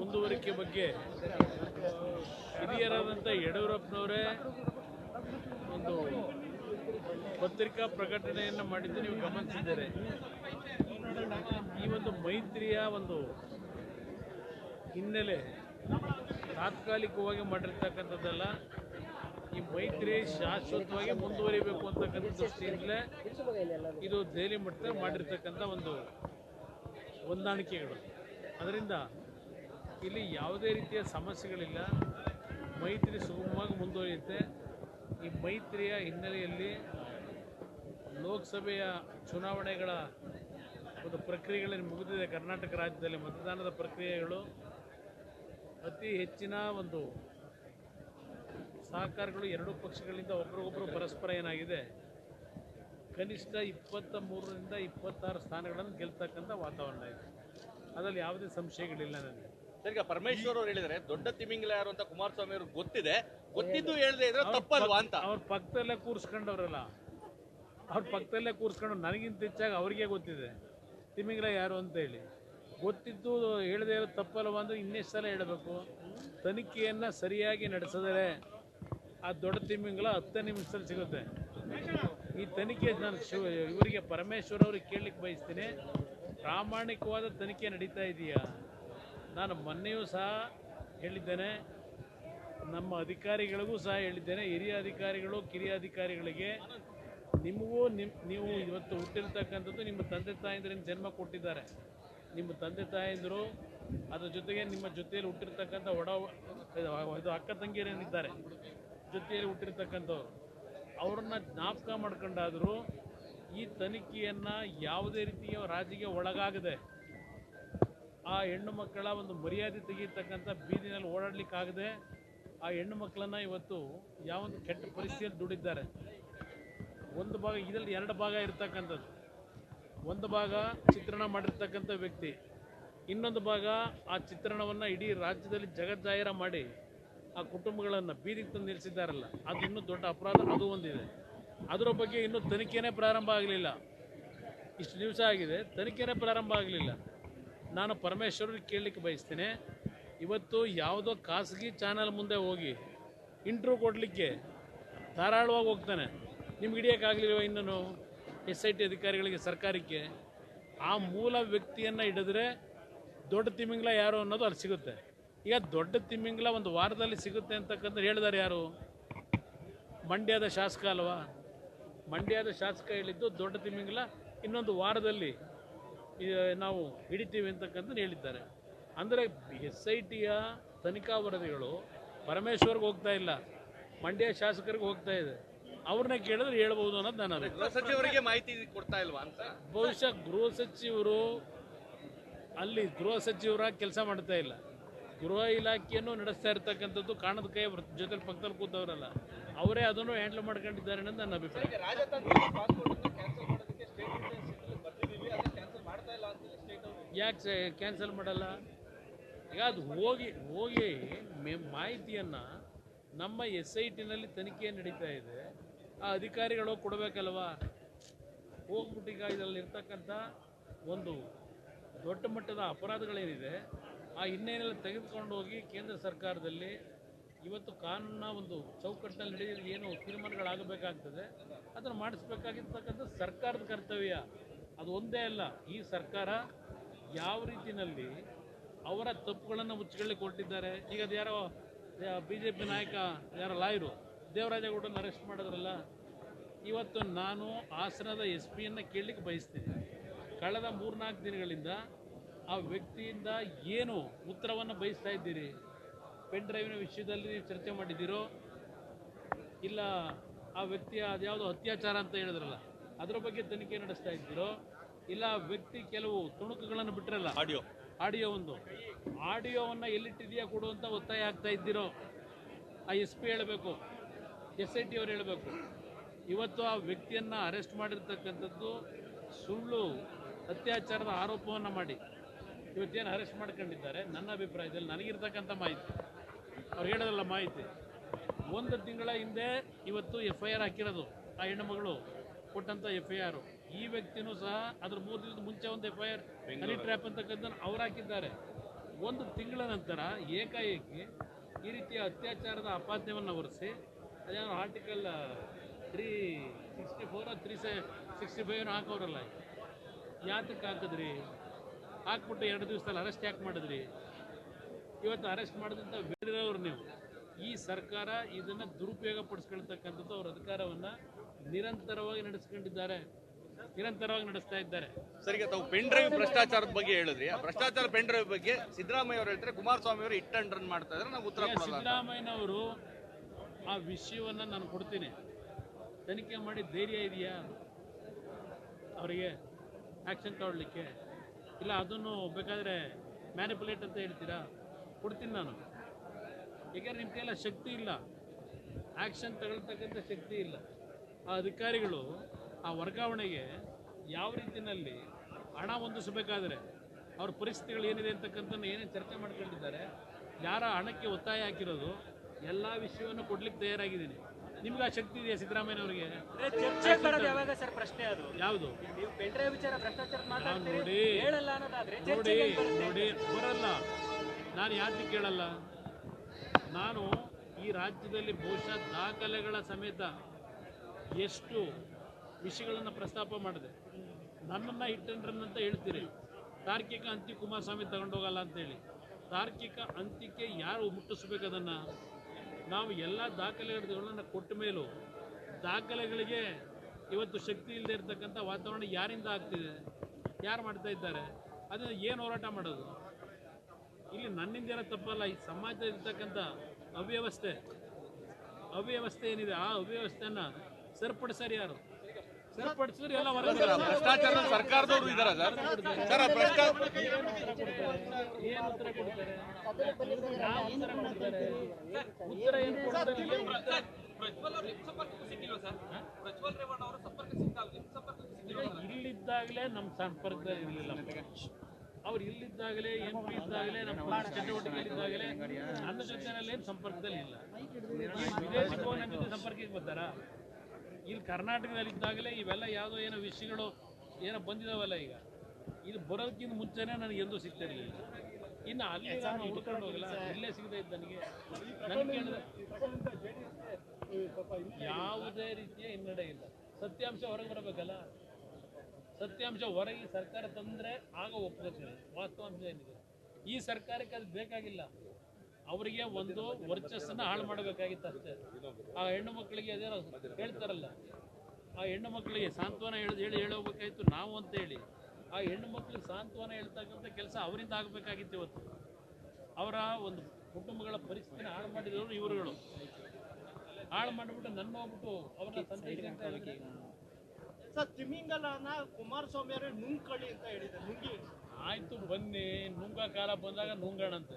ಮುಂದುವರಿಕೆ ಬಗ್ಗೆ ಹಿರಿಯರಾದಂಥ ಯಡಿಯೂರಪ್ಪನವರೇ ಒಂದು ಪತ್ರಿಕಾ ಪ್ರಕಟಣೆಯನ್ನು ಮಾಡಿದ್ದು ನೀವು ಗಮನಿಸಿದ್ದಾರೆ. ಈ ಒಂದು ಮೈತ್ರಿಯ ಒಂದು ಹಿನ್ನೆಲೆ ತಾತ್ಕಾಲಿಕವಾಗಿ ಮಾಡಿರ್ತಕ್ಕಂಥದ್ದಲ್ಲ. ಈ ಮೈತ್ರಿ ಶಾಶ್ವತವಾಗಿ ಮುಂದುವರಿಬೇಕು ಅಂತಕ್ಕಂಥ ದೃಷ್ಟಿಯಿಂದಲೇ ಇದು ದೆಹಲಿ ಮಟ್ಟದಲ್ಲಿ ಮಾಡಿರ್ತಕ್ಕಂಥ ಒಂದು ಹೊಂದಾಣಿಕೆಗಳು. ಅದರಿಂದ ಇಲ್ಲಿ ಯಾವುದೇ ರೀತಿಯ ಸಮಸ್ಯೆಗಳಿಲ್ಲ. ಮೈತ್ರಿ ಸುಗಮವಾಗಿ ಮುಂದುವರಿಯುತ್ತೆ. ಈ ಮೈತ್ರಿಯ ಹಿನ್ನೆಲೆಯಲ್ಲಿ ಲೋಕಸಭೆಯ ಚುನಾವಣೆಗಳ ಒಂದು ಪ್ರಕ್ರಿಯೆಗಳಲ್ಲಿ ಮುಗಿದಿದೆ. ಕರ್ನಾಟಕ ರಾಜ್ಯದಲ್ಲಿ ಮತದಾನದ ಪ್ರಕ್ರಿಯೆಗಳು ಅತಿ ಹೆಚ್ಚಿನ ಒಂದು ಸಹಕಾರಗಳು ಎರಡೂ ಪಕ್ಷಗಳಿಂದ ಒಬ್ರಿಗೊಬ್ಬರು ಪರಸ್ಪರ ಏನಾಗಿದೆ. ಕನಿಷ್ಠ ಇಪ್ಪತ್ತ ಮೂರರಿಂದ ಇಪ್ಪತ್ತಾರು ಸ್ಥಾನಗಳನ್ನು ಗೆಲ್ತಕ್ಕಂಥ ವಾತಾವರಣ ಇದೆ. ಅದರಲ್ಲಿ ಯಾವುದೇ ಸಂಶಯಗಳಿಲ್ಲ ನನಗೆ. ಸರ್, ಈಗ ಪರಮೇಶ್ವರ್ ಅವರು ಹೇಳಿದ್ರೆ ದೊಡ್ಡ ತಿಮಿಂಗ್ಲ ಯಾರು ಅಂತ ಕುಮಾರಸ್ವಾಮಿ ಅವ್ರಿಗೆ ಗೊತ್ತಿದೆ. ಗೊತ್ತಿದ್ದು ಹೇಳದೆ ಇದ್ರೆ ತಪ್ಪಲ್ವಾ ಅಂತ. ಅವ್ರ ಪಕ್ಕದಲ್ಲೇ ಕೂರಿಸ್ಕೊಂಡವ್ರಲ್ಲ. ಅವ್ರ ಪಕ್ಕದಲ್ಲೇ ಕೂರಿಸ್ಕೊಂಡು ನನಗಿಂತ ಹೆಚ್ಚಾಗಿ ಅವ್ರಿಗೆ ಗೊತ್ತಿದೆ. ತಿಮಿಂಗ್ಲ ಯಾರು ಅಂತ ಹೇಳಿ. ಗೊತ್ತಿದ್ದು ಹೇಳದೇ ಇರೋ ತಪ್ಪಲ್ವಾ ಅಂದ್ರೆ ಇನ್ನೆಷ್ಟು ಸಲ ಹೇಳಬೇಕು. ತನಿಖೆಯನ್ನು ಸರಿಯಾಗಿ ನಡೆಸಿದರೆ ಆ ದೊಡ್ಡ ತಿಮಿಂಗ್ಲ ಹತ್ತು ನಿಮಿಷದಲ್ಲಿ ಸಿಗುತ್ತೆ. ಈ ತನಿಖೆ ನಾನು ಶಿವ ಇವರಿಗೆ ಪರಮೇಶ್ವರ್ ಅವ್ರಿಗೆ ಕೇಳಲಿಕ್ಕೆ ಬಯಸ್ತೀನಿ. ಪ್ರಾಮಾಣಿಕವಾದ ತನಿಖೆ ನಡೀತಾ ಇದೆಯಾ? ನಾನು ಮೊನ್ನೆಯೂ ಸಹ ಹೇಳಿದ್ದೇನೆ. ನಮ್ಮ ಅಧಿಕಾರಿಗಳಿಗೂ ಸಹ ಹೇಳಿದ್ದೇನೆ. ಹಿರಿಯ ಅಧಿಕಾರಿಗಳು, ಕಿರಿಯ ಅಧಿಕಾರಿಗಳಿಗೆ. ನಿಮಗೂ ನಿಮ್ಮ ನೀವು ಇವತ್ತು ಹುಟ್ಟಿರ್ತಕ್ಕಂಥದ್ದು ನಿಮ್ಮ ತಂದೆ ತಾಯಂದ್ರಿಂದ ಜನ್ಮ ಕೊಟ್ಟಿದ್ದಾರೆ. ನಿಮ್ಮ ತಂದೆ ತಾಯಂದಿರು ಅದ್ರ ಜೊತೆಗೆ ನಿಮ್ಮ ಜೊತೆಯಲ್ಲಿ ಹುಟ್ಟಿರ್ತಕ್ಕಂಥ ಒಡ ಇದು- ಅಕ್ಕ ತಂಗಿಯರೇನಿದ್ದಾರೆ ಜೊತೆಯಲ್ಲಿ ಹುಟ್ಟಿರ್ತಕ್ಕಂಥವ್ರು. ಅವ್ರನ್ನ ಜ್ಞಾಪಕ ಮಾಡ್ಕೊಂಡಾದರೂ ಈ ತನಿಖೆಯನ್ನು ಯಾವುದೇ ರೀತಿಯ ರಾಜಿಗೆ ಒಳಗಾಗದೆ ಆ ಹೆಣ್ಣು ಮಕ್ಕಳ ಒಂದು ಮರ್ಯಾದೆ ತೆಗೀತಕ್ಕಂಥ ಬೀದಿನಲ್ಲಿ ಓಡಾಡ್ಲಿಕ್ಕಾಗದೆ ಆ ಹೆಣ್ಣು ಮಕ್ಕಳನ್ನು ಇವತ್ತು ಯಾವೊಂದು ಕೆಟ್ಟ ಪರಿಸ್ಥಿತಿಯಲ್ಲಿ ದುಡಿದ್ದಾರೆ. ಒಂದು ಭಾಗ ಇದರಲ್ಲಿ ಎರಡು ಭಾಗ ಇರ್ತಕ್ಕಂಥದ್ದು. ಒಂದು ಭಾಗ ಚಿತ್ರಣ ಮಾಡಿರ್ತಕ್ಕಂಥ ವ್ಯಕ್ತಿ, ಇನ್ನೊಂದು ಭಾಗ ಆ ಚಿತ್ರಣವನ್ನು ಇಡೀ ರಾಜ್ಯದಲ್ಲಿ ಜಗಜ್ಜಾಹಿರ ಮಾಡಿ ಆ ಕುಟುಂಬಗಳನ್ನು ಬೀದಿಗೆ ತಂದು ನಿಲ್ಲಿಸಿದ್ದಾರಲ್ಲ, ಅದು ಇನ್ನೂ ದೊಡ್ಡ ಅಪರಾಧ, ಅದು ಒಂದಿದೆ. ಅದರ ಬಗ್ಗೆ ಇನ್ನೂ ತನಿಖೆನೇ ಪ್ರಾರಂಭ ಆಗಲಿಲ್ಲ. ಇಷ್ಟು ದಿವಸ ಆಗಿದೆ, ತನಿಖೆನೇ ಪ್ರಾರಂಭ ಆಗಲಿಲ್ಲ. ನಾನು ಪರಮೇಶ್ವರಿಗೆ ಕೇಳಲಿಕ್ಕೆ ಬಯಸ್ತೇನೆ. ಇವತ್ತು ಯಾವುದೋ ಖಾಸಗಿ ಚಾನಲ್ ಮುಂದೆ ಹೋಗಿ ಇಂಟ್ರ್ಯೂ ಕೊಡಲಿಕ್ಕೆ ಧಾರಾಳವಾಗಿ ಹೋಗ್ತಾನೆ. ನಿಮ್ಗೆ ಹಿಡಿಯೋಕ್ಕಾಗಲಿಲ್ವ ಇನ್ನೂ ಎಸ್ ಐ ಟಿ ಅಧಿಕಾರಿಗಳಿಗೆ ಸರ್ಕಾರಕ್ಕೆ? ಆ ಮೂಲ ವ್ಯಕ್ತಿಯನ್ನು ಹಿಡಿದ್ರೆ ದೊಡ್ಡ ತಿಮಿಂಗ್ಲ ಯಾರು ಅನ್ನೋದು ಅಲ್ಲಿ ಸಿಗುತ್ತೆ. ಈಗ ದೊಡ್ಡ ತಿಮಿಂಗ್ಲ ಒಂದು ವಾರದಲ್ಲಿ ಸಿಗುತ್ತೆ ಅಂತಕ್ಕಂಥ ಹೇಳಿದ್ದಾರೆ ಯಾರು? ಮಂಡ್ಯದ ಶಾಸಕ ಅಲ್ವಾ? ಮಂಡ್ಯದ ಶಾಸಕ ಹೇಳಿದ್ದು ದೊಡ್ಡ ತಿಮಿಂಗ್ಲ, ಇನ್ನೊಂದು ವಾರದಲ್ಲಿ ನಾವು ಹಿಡಿತೀವಿ ಅಂತಕ್ಕಂಥ ಹೇಳಿದ್ದಾರೆ. ಅಂದರೆ ಎಸ್ ಐ ಟಿಯ ತನಿಖಾ ವರದಿಗಳು ಪರಮೇಶ್ವರ್ಗೆ ಹೋಗ್ತಾ ಇಲ್ಲ. ಮಂಡ್ಯ ಶಾಸಕರಿಗೆ ಹೋಗ್ತಾ ಇದೆ. ಅವ್ರನ್ನ ಕೇಳಿದ್ರೆ ಹೇಳ್ಬೋದು ಅನ್ನೋದು ನನ್ನ ಗೃಹ ಸಚಿವರಿಗೆ ಮಾಹಿತಿ ಕೊಡ್ತಾ ಇಲ್ವಾ ಅಂತ? ಬಹುಶಃ ಗೃಹ ಸಚಿವರು ಅಲ್ಲಿ ಗೃಹ ಸಚಿವರಾಗಿ ಕೆಲಸ ಮಾಡ್ತಾ ಇಲ್ಲ. ಗೃಹ ಇಲಾಖೆಯನ್ನು ನಡೆಸ್ತಾ ಇರ್ತಕ್ಕಂಥದ್ದು ಕಾಣದ ಕೈ ಜೊತೆಲಿ ಜೊತೆ ಪಕ್ಕದಲ್ಲಿ ಕೂತವರಲ್ಲ. ಅವರೇ ಅದನ್ನು ಹ್ಯಾಂಡಲ್ ಮಾಡ್ಕೊಂಡಿದ್ದಾರೆ ಅನ್ನೋದು ನನ್ನ ಅಭಿಪ್ರಾಯ. ಯಾಕೆ ಕ್ಯಾನ್ಸಲ್ ಮಾಡಲ್ಲ? ಈಗ ಅದು ಹೋಗಿ ಹೋಗಿ ಮೆ- ಮಾಹಿತಿಯನ್ನು ನಮ್ಮ ಎಸ್ ಐ ಟಿನಲ್ಲಿ ತನಿಖೆ ನಡೀತಾ ಇದೆ. ಆ ಅಧಿಕಾರಿಗಳು ಕೊಡಬೇಕಲ್ವಾ? ಹೋಗ್ಬಿಟ್ಟು ಈಗ ಇದರಲ್ಲಿ ಇರ್ತಕ್ಕಂಥ ಒಂದು ದೊಡ್ಡ ಮಟ್ಟದ ಅಪರಾಧಗಳೇನಿದೆ, ಆ ಹಿನ್ನೆಲೆಯಲ್ಲಿ ತೆಗೆದುಕೊಂಡು ಹೋಗಿ ಕೇಂದ್ರ ಸರ್ಕಾರದಲ್ಲಿ ಇವತ್ತು ಕಾನೂನ ಒಂದು ಚೌಕಟ್ಟಿನಲ್ಲಿ ನಡೆಯೋದು ಏನು ತೀರ್ಮಾನಗಳಾಗಬೇಕಾಗ್ತದೆ, ಅದನ್ನು ಮಾಡಿಸ್ಬೇಕಾಗಿರ್ತಕ್ಕಂಥ ಸರ್ಕಾರದ ಕರ್ತವ್ಯ. ಅದು ಒಂದೇ ಅಲ್ಲ, ಈ ಸರ್ಕಾರ ಯಾವ ರೀತಿಯಲ್ಲಿ ಅವರ ತಪ್ಪುಗಳನ್ನು ಮುಚ್ಚಿಕೊಳ್ಳಿಕ್ಕೆ ಕೊಟ್ಟಿದ್ದಾರೆ. ಈಗ ಅದು ಯಾರೋ ಬಿ ಜೆ ಪಿ ನಾಯಕ, ಯಾರೋ ಲಾಯರು ದೇವರಾಜೇಗೌಡನ ಅರೆಸ್ಟ್ ಮಾಡಿದ್ರಲ್ಲ, ಇವತ್ತು ನಾನು ಹಾಸನದ ಎಸ್ ಪಿಯನ್ನು ಕೇಳಲಿಕ್ಕೆ ಬಯಸ್ತೀನಿ. ಕಳೆದ ಮೂರ್ನಾಲ್ಕು ದಿನಗಳಿಂದ ಆ ವ್ಯಕ್ತಿಯಿಂದ ಏನು ಉತ್ತರವನ್ನು ಬಯಸ್ತಾ ಇದ್ದೀರಿ? ಪೆನ್ ಡ್ರೈವಿನ ವಿಷಯದಲ್ಲಿ ಚರ್ಚೆ ಮಾಡಿದ್ದೀರೋ? ಇಲ್ಲ ಆ ವ್ಯಕ್ತಿಯ ಅದ್ಯಾವುದೋ ಅತ್ಯಾಚಾರ ಅಂತ ಹೇಳಿದ್ರಲ್ಲ ಅದರ ಬಗ್ಗೆ ತನಿಖೆ ನಡೆಸ್ತಾ ಇದ್ದೀರೋ? ಇಲ್ಲ ವ್ಯಕ್ತಿ ಕೆಲವು ತುಣುಕುಗಳನ್ನು ಬಿಟ್ಟಿರಲ್ಲ ಆಡಿಯೋ. ಆಡಿಯೋ ಒಂದು. ಆಡಿಯೋವನ್ನು ಎಲ್ಲಿಟ್ಟಿದೆಯಾ ಕೊಡು ಅಂತ ಒತ್ತಾಯ ಆಗ್ತಾ ಇದ್ದೀರೋ? ಆ ಎಸ್ ಪಿ ಹೇಳಬೇಕು. ಎಸ್ ಐ ಟಿ ಅವ್ರು ಹೇಳಬೇಕು. ಇವತ್ತು ಆ ವ್ಯಕ್ತಿಯನ್ನು ಅರೆಸ್ಟ್ ಮಾಡಿರ್ತಕ್ಕಂಥದ್ದು ಸುಳ್ಳು ಅತ್ಯಾಚಾರದ ಆರೋಪವನ್ನು ಮಾಡಿ. ಇವತ್ತೇನು ಅರೆಸ್ಟ್ ಮಾಡ್ಕೊಂಡಿದ್ದಾರೆ? ನನ್ನ ಅಭಿಪ್ರಾಯದಲ್ಲಿ ನನಗಿರ್ತಕ್ಕಂಥ ಮಾಹಿತಿ. ಅವ್ರು ಹೇಳೋದಲ್ಲ ಮಾಹಿತಿ. ಒಂದು ತಿಂಗಳ ಹಿಂದೆ ಇವತ್ತು ಎಫ್ ಐ ಆರ್ ಹಾಕಿರೋದು ಆ ಹೆಣ್ಣುಮಗಳು. ಕೊಟ್ಟಂಥ ಎಫ್ ಐ ಆರ್ ಈ ವ್ಯಕ್ತಿನೂ ಸಹ ಅದ್ರ ಮೂರು ದಿನದ ಮುಂಚೆ ಒಂದು F I R honey trap ಅಂತಕ್ಕಂಥ ಅವ್ರು ಹಾಕಿದ್ದಾರೆ. ಒಂದು ತಿಂಗಳ ನಂತರ ಏಕಾಏಕಿ ಈ ರೀತಿಯ ಅತ್ಯಾಚಾರದ ಅಪಾದ್ಯವನ್ನು ಹೊರಿಸಿ ಅದೇನೋ article three sixty four three sixty five ಹಾಕೋರಲ್ಲ ಯಾತಕ್ಕೆ ಹಾಕಿದ್ರಿ? ಹಾಕ್ಬಿಟ್ಟು ಎರಡು ದಿವಸದಲ್ಲಿ ಅರೆಸ್ಟ್ ಯಾಕೆ ಮಾಡಿದ್ರಿ? ಇವತ್ತು ಅರೆಸ್ಟ್ ಮಾಡಿದಂಥ ಬೇರೆಯವರು ನೀವು. ಈ ಸರ್ಕಾರ ಇದನ್ನು ದುರುಪಯೋಗ ಪಡಿಸ್ಕೊಳ್ತಕ್ಕಂಥದ್ದು ಅವ್ರ ಅಧಿಕಾರವನ್ನು ನಿರಂತರವಾಗಿ ನಡೆಸ್ಕೊಂಡಿದ್ದಾರೆ. ನಿರಂತರವಾಗಿ ನಡೆಸ್ತಾ ಇದ್ದಾರೆ. ಸರಿಗೆ ತಾವು ಪೆನ್ ಡ್ರೈವ್ ಭ್ರಷ್ಟಾಚಾರದ ಬಗ್ಗೆ ಹೇಳಿದ್ರಿ. ಆ ಭ್ರಷ್ಟಾಚಾರ ಪೆನ್ ಡ್ರೈವ್ ಬಗ್ಗೆ ಸಿದ್ದರಾಮಯ್ಯ ಅವರು ಹೇಳ್ತಾರೆ ಕುಮಾರಸ್ವಾಮಿ ಅವರು ಇಟ್ ಅಂಡ್ ರನ್ ಮಾಡ್ತಾ ಇದ್ದಾರೆ ನಾವು ಉತ್ತರ ಸಿದ್ದರಾಮಯ್ಯ ಅವರು ಸಿದ್ದರಾಮಯ್ಯನವರು ಆ ವಿಷಯವನ್ನು ನಾನು ಕೊಡ್ತೀನಿ. ತನಿಖೆ ಮಾಡಿ ಧೈರ್ಯ ಇದೆಯಾ? ಅವರಿಗೆ ಆ್ಯಕ್ಷನ್ ತಗೊಳ್ಳಿಕ್ಕೆ. ಇಲ್ಲ ಅದನ್ನು ಬೇಕಾದರೆ ಮ್ಯಾನಿಪುಲೇಟ್ ಅಂತ ಹೇಳ್ತೀರಾ? ಕೊಡ್ತೀನಿ ನಾನು. ಯಾಕೆಂದ್ರೆ ನಿಮ್ಮ ಶಕ್ತಿ ಇಲ್ಲ. ಆ್ಯಕ್ಷನ್ ತಗೊಳ್ತಕ್ಕಂಥ ಶಕ್ತಿ ಇಲ್ಲ. ಆ ಅಧಿಕಾರಿಗಳು ಆ ವರ್ಗಾವಣೆಗೆ ಯಾವ ರೀತಿಯಲ್ಲಿ ಹಣ ಹೊಂದಿಸಬೇಕಾದ್ರೆ ಅವ್ರ ಪರಿಸ್ಥಿತಿಗಳು ಏನಿದೆ ಅಂತಕ್ಕಂಥದ್ದು ಏನೇನು ಚರ್ಚೆ ಮಾಡ್ಕೊಂಡಿದ್ದಾರೆ ಯಾರ ಹಣಕ್ಕೆ ಒತ್ತಾಯ ಹಾಕಿರೋದು ಎಲ್ಲ ವಿಷಯವನ್ನು ಕೊಡ್ಲಿಕ್ಕೆ ತಯಾರಾಗಿದ್ದೀನಿ. ನಿಮ್ಗೆ ಆ ಶಕ್ತಿ ಇದೆಯಾ ಸಿದ್ದರಾಮಯ್ಯ ಅವರಿಗೆ? ಬರೋದು ಯಾವಾಗ ಸರ್ ಪ್ರಶ್ನೆ ಅದು? ಯಾವುದು? ನೋಡಿ. ನೋಡಿ ನೋಡಿ ಬರಲ್ಲ. ನಾನು ಯಾಕೆ ಕೇಳಲ್ಲ? ನಾನು ಈ ರಾಜ್ಯದಲ್ಲಿ ಬಹುಶಃ ದಾಖಲೆಗಳ ಸಮೇತ ಎಷ್ಟು ವಿಷಯಗಳನ್ನು ಪ್ರಸ್ತಾಪ ಮಾಡಿದೆ. ನನ್ನನ್ನು ಹಿಟ್ಟನ್ರನ್ ಅಂತ ಹೇಳ್ತೀರಿ. ತಾರ್ಕಿಕ ಅಂತ್ಯ ಕುಮಾರಸ್ವಾಮಿ ತಗೊಂಡೋಗಲ್ಲ ಅಂತೇಳಿ ತಾರ್ಕಿಕ ಅಂತ್ಯಕ್ಕೆ ಯಾರು ಮುಟ್ಟಿಸ್ಬೇಕು ಅದನ್ನು? ನಾವು ಎಲ್ಲ ದಾಖಲೆಗಳನ್ನು ಕೊಟ್ಟ ಮೇಲೂ ದಾಖಲೆಗಳಿಗೆ ಇವತ್ತು ಶಕ್ತಿ ಇಲ್ಲದೆ ಇರತಕ್ಕಂಥ ವಾತಾವರಣ ಯಾರಿಂದ ಆಗ್ತಿದೆ? ಯಾರು ಮಾಡ್ತಾ ಇದ್ದಾರೆ? ಅದನ್ನು ಏನು ಹೋರಾಟ ಮಾಡೋದು? ಇಲ್ಲಿ ನನ್ನಿಂದ ಏನೋ ತಪ್ಪಲ್ಲ, ಈ ಸಮಾಜದಲ್ಲಿ ಇರ್ತಕ್ಕಂಥ ಅವ್ಯವಸ್ಥೆ. ಅವ್ಯವಸ್ಥೆ ಏನಿದೆ? ಆ ಅವ್ಯವಸ್ಥೆನ ಸರಿಪಡಿಸೋರು ಯಾರು? ಸರಿಪಡಿಸಿದ್ರೆ ಎಲ್ಲ ಭ್ರಷ್ಟಾಚಾರ ಸರ್ಕಾರದವರು ಇದಾರ ಸರ್? ಸರ್ ಆ ಭ್ರಷ್ಟಾಚಾರ ಏನು ಉತ್ತರ ಕೊಡ್ತಾರೆ? ಯಾವ ಉತ್ತರ ಕೊಡ್ತಾರೆ? ಉತ್ತರ ಏನು ಕೊಡ್ತಾರೆ? ಏನ್? ಈಗ ಇಲ್ಲಿದ್ದಾಗಲೇ ನಮ್ಮ ಸಂಪರ್ಕ ಇರಲಿಲ್ಲ. ಅವ್ರು ಇಲ್ಲಿದ್ದಾಗಲೇ ಎಂ ಪಿ ಇದ್ದಾಗಲೇ ನಮ್ಮ ಚಟುವಟಿಕೆಯಲ್ಲಿದ್ದಾಗಲೇ ನನ್ನ ಜೊತೆನಲ್ಲಿ ಸಂಪರ್ಕದಲ್ಲಿ ಇಲ್ಲ. ವಿದೇಶಿ ಫೋನ್ ಜೊತೆ ಸಂಪರ್ಕಕ್ಕೆ ಬರ್ತಾರಾ? ಇಲ್ಲಿ ಕರ್ನಾಟಕದಲ್ಲಿ ಇದ್ದಾಗಲೇ ಇವೆಲ್ಲ ಯಾವುದೋ ಏನೋ ವಿಷಯಗಳು ಏನೋ ಬಂದಿದಾವಲ್ಲ ಈಗ. ಇಲ್ಲಿ ಬರೋದಕ್ಕಿಂತ ಮುಂಚೆನೇ ನನಗೆ ಎಂದೂ ಸಿಗ್ತಿರಲಿಲ್ಲ. ಇನ್ನು ಅಲ್ಲಿ ನಾನು ಹುಡ್ಕೊಂಡು ಹೋಗಲ್ಲ. ಇಲ್ಲೇ ಸಿಗದೆ ಇದ್ದ ನನಗೆ. ನನಗೆ ಯಾವುದೇ ರೀತಿಯ ಹಿನ್ನಡೆ ಇಲ್ಲ. ಸತ್ಯಾಂಶ ಹೊರಗೆ ಬರಬೇಕಲ್ಲ? ಸತ್ಯಾಂಶ ಹೊರಗೆ ಸರ್ಕಾರ ತಂದರೆ ಆಗ ಒಪ್ಕೋತೀನಿ. ವಾಸ್ತವಾಂಶ ಏನಿದೆ? ಈ ಸರ್ಕಾರಕ್ಕೆ ಅದು ಬೇಕಾಗಿಲ್ಲ. ಅವರಿಗೆ ಒಂದು ವರ್ಚಸ್ಸನ್ನು ಹಾಳು ಮಾಡಬೇಕಾಗಿತ್ತು ಅಷ್ಟೇ. ಆ ಹೆಣ್ಣು ಮಕ್ಕಳಿಗೆ ಅದೇನೋ ಹೇಳ್ತಾರಲ್ಲ ಆ ಹೆಣ್ಣು ಮಕ್ಕಳಿಗೆ ಸಾಂತ್ವನ ಹೇಳಿ ಹೇಳಿ ಹೇಳೋಬೇಕಾಯ್ತು ನಾವು ಅಂತ ಹೇಳಿ ಆ ಹೆಣ್ಣು ಮಕ್ಕಳಿಗೆ ಸಾಂತ್ವನ ಹೇಳ್ತಕ್ಕಂಥ ಕೆಲಸ ಅವರಿಂದ ಆಗಬೇಕಾಗಿತ್ತು ಇವತ್ತು. ಅವರ ಒಂದು ಕುಟುಂಬಗಳ ಪರಿಸ್ಥಿತಿನ ಹಾಳು ಮಾಡಿದವರು ಇವರುಗಳು. ಹಾಳು ಮಾಡಿಬಿಟ್ಟು ನನ್ನ ಹೋಗ್ಬಿಟ್ಟು ಅವ್ರನ್ನ ತಂದೆ ಸರ್ ತಿಮಿಂಗಲನ ಕುಮಾರಸ್ವಾಮಿ ಅವರೇ ನುಂಗ್ಕೊಳ್ಳಿ ಅಂತ ಹೇಳಿದ್ದಾರೆ. ನುಂಗಿ. ಆಯ್ತು ಬನ್ನಿ ನುಂಗ ಕಾಲ ಬಂದಾಗ ನುಂಗಣಂತೆ.